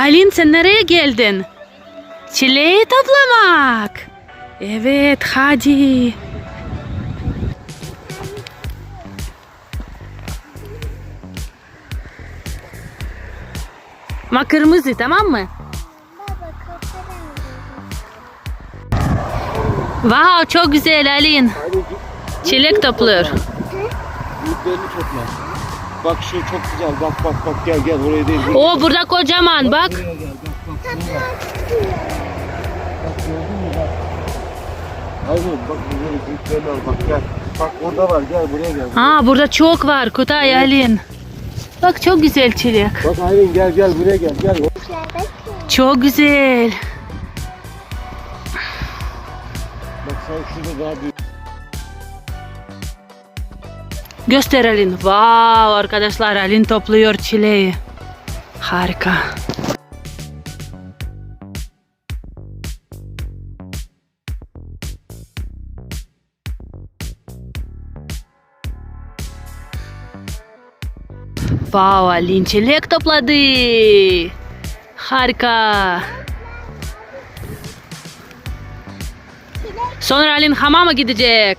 Alin sen nereye geldin? Çileği toplamak. Evet hadi. Ama kırmızı tamam mı? Wow çok güzel Alin. Çilek topluyor. Büyüklerini topla. Bak şu çok güzel. Bak bak bak gel gel oraya değil. Buraya. O burada kocaman bak. Buraya gel bak bak. Buraya. Bak gördün mü bak. Aynen bak buraya büyüklerini al bak gel. Bak orada var gel buraya gel. Ha burada çok var Kutay Alin. Bak çok güzel çilek. Bak Aylin gel gel buraya gel gel. Şerbet Çok güzel. Bak sen şurada daha büyük. Göster Alin. Wow arkadaşlar Alin topluyor çileği. Harika. Wow Alin çilek topladı. Harika. Sonra Alin hamama gidecek.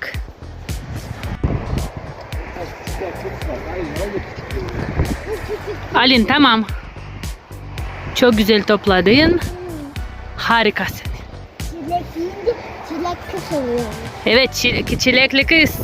Alin tamam. Çok güzel topladın. Harikasın. çilek yiyince çilek kız oluyor. Evet çi- çilekli kız.